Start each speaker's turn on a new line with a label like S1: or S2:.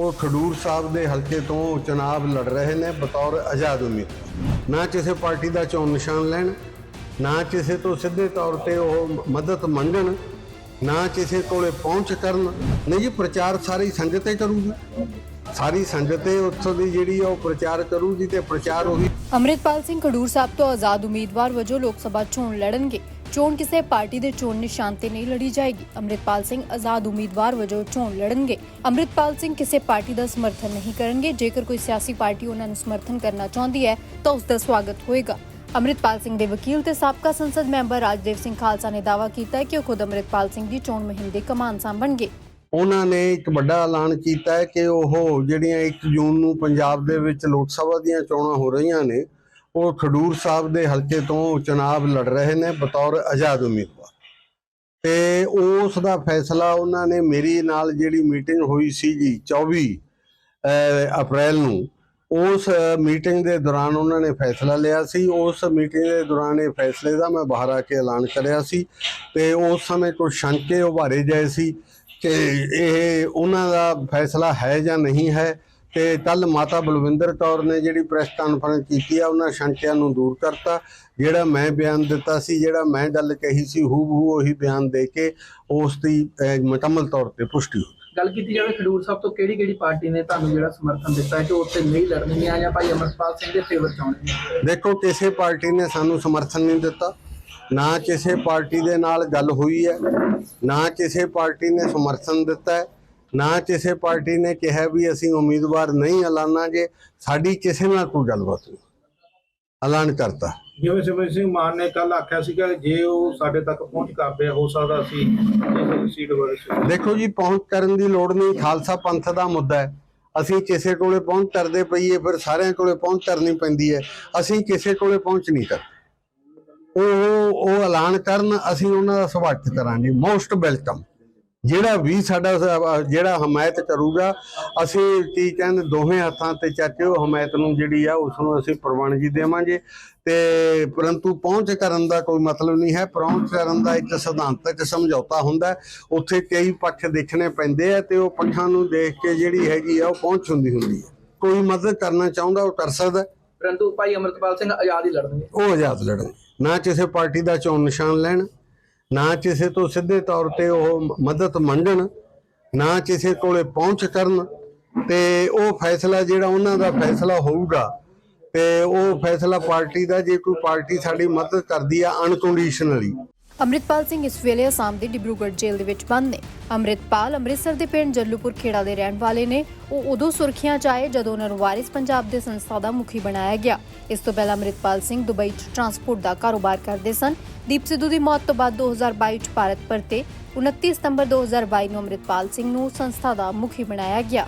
S1: ਉਹ ਖਡੂਰ ਸਾਹਿਬ ਦੇ ਹਲਕੇ ਤੋਂ ਚੁਣਾਵ ਲੜ ਰਹੇ ਨੇ ਬਤੌਰ ਆਜ਼ਾਦ ਉਮੀਦਵਾਰ ਨਾ ਕਿਸੇ ਪਾਰਟੀ ਦਾ ਚੋਣ ਨਿਸ਼ਾਨ ਲੈਣ, ਨਾ ਕਿਸੇ ਤੋਂ ਸਿੱਧੇ ਤੌਰ ਤੇ ਉਹ ਮਦਦ ਮੰਗਣ, ਨਾ ਕਿਸੇ ਕੋਲੇ ਪਹੁੰਚ ਕਰਨ। ਨਹੀਂ ਜੀ, ਪ੍ਰਚਾਰ ਸਾਰੀ ਸੰਗਤ ਹੀ ਕਰੂਗੀ। ਸਾਰੀ ਸੰਗਤ ਹੀ, ਉੱਥੋਂ ਦੀ ਜਿਹੜੀ ਉਹ ਪ੍ਰਚਾਰ ਕਰੂਗੀ ਤੇ ਪ੍ਰਚਾਰ ਉਹੀ
S2: ਅੰਮ੍ਰਿਤਪਾਲ ਸਿੰਘ ਖਡੂਰ ਸਾਹਿਬ ਤੋਂ ਆਜ਼ਾਦ ਉਮੀਦਵਾਰ ਵਜੋਂ ਲੋਕ ਸਭਾ ਚੋਣ ਲੜਨਗੇ। ਚੋਣ ਕਿਸੇ ਪਾਰਟੀ ਦੇ ਚੋਣ ਨਿਸ਼ਾਨ ਤੇ ਨਹੀਂ ਲੜੀ ਜਾਏਗੀ। ਅੰਮ੍ਰਿਤਪਾਲ ਸਿੰਘ ਆਜ਼ਾਦ ਉਮੀਦਵਾਰ ਵਜੋਂ ਚੋਣ ਲੜਨਗੇ। ਅੰਮ੍ਰਿਤਪਾਲ ਸਿੰਘ ਕਿਸੇ ਪਾਰਟੀ ਦਾ ਸਮਰਥਨ ਨਹੀਂ ਕਰਨਗੇ। ਜੇਕਰ ਕੋਈ ਸਿਆਸੀ ਪਾਰਟੀ ਉਹਨਾਂ ਨੂੰ ਸਮਰਥਨ ਕਰਨਾ ਚਾਹੁੰਦੀ ਹੈ, ਤਾਂ ਉਸ ਦਾ ਸਵਾਗਤ ਹੋਏਗਾ। ਅੰਮ੍ਰਿਤਪਾਲ ਸਿੰਘ ਦੇ ਵਕੀਲ ਤੇ ਸਾਬਕਾ ਸੰਸਦ ਮੈਂਬਰ ਰਾਜਦੇਵ ਸਿੰਘ ਖਾਲਸਾ ਨੇ ਦਾਅਵਾ ਕੀਤਾ ਕਿ ਉਹ ਖੁਦ ਅੰਮ੍ਰਿਤਪਾਲ ਸਿੰਘ ਦੀ ਚੋਣ ਮੁਹਿੰਮ ਦੇ ਕਮਾਨ ਸਾਂਭਣਗੇ।
S1: ਉਹਨਾਂ ਨੇ ਇੱਕ ਵੱਡਾ ਐਲਾਨ ਕੀਤਾ ਹੈ ਕਿ ਉਹ ਜਿਹੜੀਆਂ 1 ਜੂਨ ਨੂੰ ਪੰਜਾਬ ਦੇ ਵਿੱਚ ਲੋਕ ਸਭਾ ਦੀਆਂ ਚੋਣਾਂ ਹੋ ਰਹੀਆਂ ਨੇ, ਉਹ ਖਡੂਰ ਸਾਹਿਬ ਦੇ ਹਲਕੇ ਤੋਂ ਚੁਣਾਵ ਲੜ ਰਹੇ ਨੇ ਬਤੌਰ ਆਜ਼ਾਦ ਉਮੀਦਵਾਰ। ਤੇ ਉਸ ਦਾ ਫੈਸਲਾ ਉਹਨਾਂ ਨੇ ਮੇਰੀ ਨਾਲ ਜਿਹੜੀ ਮੀਟਿੰਗ ਹੋਈ ਸੀ ਜੀ 24 ਅਪ੍ਰੈਲ ਨੂੰ ਉਸ ਮੀਟਿੰਗ ਦੇ ਦੌਰਾਨ ਉਹਨਾਂ ਨੇ ਫੈਸਲਾ ਲਿਆ ਸੀ। ਉਸ ਮੀਟਿੰਗ ਦੇ ਦੌਰਾਨ ਇਹ ਫੈਸਲੇ ਦਾ ਮੈਂ ਬਾਹਰ ਆ ਕੇ ਐਲਾਨ ਕਰਿਆ ਸੀ ਤੇ ਉਸ ਸਮੇਂ ਕੁਝ ਸ਼ੰਕੇ ਉਭਾਰੇ ਗਏ ਸੀ ਕਿ ਇਹ, ਉਹਨਾਂ ਦਾ ਫੈਸਲਾ ਹੈ ਜਾਂ ਨਹੀਂ ਹੈ। ਤੇ ਕੱਲ ਮਾਤਾ ਬਲਵਿੰਦਰ ਕੌਰ ਨੇ ਜਿਹੜੀ ਪ੍ਰੈਸ ਕਾਨਫਰੰਸ ਕੀਤੀ ਆ ਉਹਨਾਂ ਸ਼ੰਕਿਆਂ ਨੂੰ ਦੂਰ ਕਰਤਾ। ਜਿਹੜਾ ਮੈਂ ਬਿਆਨ ਦਿੱਤਾ ਸੀ ਜਿਹੜਾ ਮੈਂ ਗੱਲ ਕਹੀ ਸੀ ਹੂ ਬਹੂ ਉਹੀ ਬਿਆਨ ਦੇ ਕੇ ਉਸ ਦੀ ਮੁਕੰਮਲ ਤੌਰ ਤੇ ਪੁਸ਼ਟੀ ਹੋਈ
S3: ਗੱਲ ਕੀਤੀ ਜਾਵੇ ਖਡੂਰ ਸਾਹਿਬ ਤੋਂ ਕਿਹੜੀ ਕਿਹੜੀ ਪਾਰਟੀ ਨੇ ਤੁਹਾਨੂੰ ਜਿਹੜਾ ਸਮਰਥਨ ਦਿੱਤਾ ਹੈ ਕਿ ਉੱਥੇ ਨਹੀਂ ਲੜਨਗੀਆਂ ਜਾਂ ਭਾਈ ਅਮਰਪਾਲ ਸਿੰਘ ਦੇ ਫੇਵਰ ਚ ਆਉਣਗੀਆਂ
S1: ਦੇਖੋ ਕਿਸੇ ਪਾਰਟੀ ਨੇ ਸਾਨੂੰ ਸਮਰਥਨ ਨਹੀਂ ਦਿੱਤਾ। ਨਾ ਕਿਸੇ ਪਾਰਟੀ ਦੇ ਨਾਲ ਗੱਲ ਹੋਈ ਹੈ ਨਾ ਕਿਸੇ ਪਾਰਟੀ ਨੇ ਸਮਰਥਨ ਦਿੱਤਾ ਹੈ। ਨਾ ਕਿਸੇ ਪਾਰਟੀ ਨੇ ਕਿਹਾ ਵੀ ਅਸੀਂ ਉਮੀਦਵਾਰ ਨਹੀਂ ਐਲਾਨਾਂਗੇ ਸਾਡੀ ਕਿਸੇ ਨਾਲ ਕੋਈ ਗੱਲਬਾਤ ਨਹੀਂ। ਐਲਾਨ ਕਰਤਾ।
S4: ਜਿਵੇਂ ਸਿਮਰਨ ਸਿੰਘ ਮਾਨ ਨੇ ਕੱਲ ਆਖਿਆ ਸੀਗਾ ਜੇ ਉਹ ਸਾਡੇ ਤੱਕ ਪਹੁੰਚ ਕਰਦੇ ਹੋ ਸਕਦਾ ਸੀਟ ਬਾਰੇ
S1: ਦੇਖੋ ਜੀ ਪਹੁੰਚ ਕਰਨ ਦੀ ਲੋੜ ਨਹੀਂ ਖਾਲਸਾ ਪੰਥ ਦਾ ਮੁੱਦਾ ਹੈ। ਅਸੀਂ ਕਿਸੇ ਕੋਲੇ ਪਹੁੰਚ ਕਰਦੇ ਪਈਏ ਫਿਰ ਸਾਰਿਆਂ ਕੋਲੇ ਪਹੁੰਚ ਕਰਨੀ ਪੈਂਦੀ ਹੈ। ਅਸੀਂ ਕਿਸੇ ਕੋਲੇ ਪਹੁੰਚ ਨਹੀਂ ਕਰਦੇ। ਉਹ ਉਹ ਐਲਾਨ ਕਰਨ ਅਸੀਂ ਉਹਨਾਂ ਦਾ ਸਵਾਗਤ ਕਰਾਂਗੇ। Most welcome. ਜਿਹੜਾ ਵੀ ਸਾਡਾ ਜਿਹੜਾ ਹਮਾਇਤ ਕਰੂਗਾ ਅਸੀਂ ਕੀ ਕਹਿੰਦੇ ਦੋਵੇਂ ਹੱਥਾਂ ਤੇ ਉਹ ਹਮਾਇਤ ਨੂੰ ਜਿਹੜੀ ਆ ਉਸ ਨੂੰ ਅਸੀਂ ਪ੍ਰਵਾਨਗੀ ਦੇਵਾਂਗੇ। ਤੇ ਪਰੰਤੂ ਪਹੁੰਚ ਕਰਨ ਦਾ ਕੋਈ ਮਤਲਬ ਨਹੀਂ ਹੈ। ਪਹੁੰਚ ਕਰਨ ਦਾ ਇੱਕ ਸਿਧਾਂਤਕ ਸਮਝੌਤਾ ਹੁੰਦਾ। ਉੱਥੇ ਕਈ ਪੱਖ ਦੇਖਣੇ ਪੈਂਦੇ ਆ ਤੇ ਉਹ ਪੱਖਾਂ ਨੂੰ ਦੇਖ ਕੇ ਜਿਹੜੀ ਹੈਗੀ ਆ ਉਹ ਪਹੁੰਚ ਹੁੰਦੀ ਹੁੰਦੀ ਹੈ। ਕੋਈ ਮਦਦ ਕਰਨਾ ਚਾਹੁੰਦਾ ਉਹ ਕਰ ਸਕਦਾ।
S3: ਪਰੰਤੂ ਭਾਈ ਅਮਰਪਾਲ ਸਿੰਘ ਆਜ਼ਾਦ ਹੀ ਲੜਨਗੇ।
S1: ਉਹ ਆਜ਼ਾਦ ਲੜਨ ਨਾ ਕਿਸੇ ਪਾਰਟੀ ਦਾ ਚੋਣ ਨਿਸ਼ਾਨ ਲੈਣ ਨਾ ਕਿਸੇ ਤੋਂ ਸਿੱਧੇ ਤੌਰ ਤੇ ਉਹ ਮਦਦ ਮੰਗਣ, ਨਾ ਕਿਸੇ ਕੋਲੇ ਪਹੁੰਚ ਕਰਨ, ਤੇ ਉਹ ਫੈਸਲਾ ਜਿਹੜਾ ਉਹਨਾਂ ਦਾ ਫੈਸਲਾ ਹੋਊਗਾ, ਤੇ ਉਹ ਫੈਸਲਾ ਪਾਰਟੀ ਦਾ, ਜੇ ਕੋਈ ਪਾਰਟੀ ਸਾਡੀ ਮਦਦ ਕਰਦੀ ਆ ਅਨਕੰਡੀਸ਼ਨਲੀ।
S2: ਅੰਮ੍ਰਿਤਪਾਲ ਸਿੰਘ ਇਸ ਵੇਲੇ ਅਸਾਮ ਦੀ ਡਿਬਰੂਗੜ੍ਹ ਜੇਲ੍ਹ ਦੇ ਵਿੱਚ ਬੰਦ ਨੇ। ਅੰਮ੍ਰਿਤਪਾਲ ਅੰਮ੍ਰਿਤਸਰ ਦੇ ਪਿੰਡ ਜੱਲੂਪੁਰ ਖੇੜਾ ਦੇ ਰਹਿਣ ਵਾਲੇ ਨੇ। ਉਹ ਉਦੋਂ ਸੁਰਖੀਆਂ 'ਚ ਆਏ ਜਦੋਂ ਉਹਨਾਂ ਨੂੰ ਵਾਰਿਸ ਪੰਜਾਬ ਦੇ ਸੰਸਥਾ ਦਾ ਮੁਖੀ ਬਣਾਇਆ ਗਿਆ। ਇਸ ਤੋਂ ਪਹਿਲਾਂ ਅੰਮ੍ਰਿਤਪਾਲ ਸਿੰਘ ਦੁਬਈ 'ਚ ਟਰਾਂਸਪੋਰਟ ਦਾ ਕਾਰੋਬਾਰ ਕਰਦੇ ਸਨ। ਦੀਪ ਸਿੱਧੂ ਦੀ ਮੌਤ ਤੋਂ ਬਾਅਦ 2022 'ਚ ਭਾਰਤ ਪਰਤੇ। 29 ਸਤੰਬਰ 2022 ਨੂੰ ਅੰਮ੍ਰਿਤਪਾਲ ਸਿੰਘ ਨੂੰ ਸੰਸਥਾ ਦਾ ਮੁਖੀ ਬਣਾਇਆ ਗਿਆ।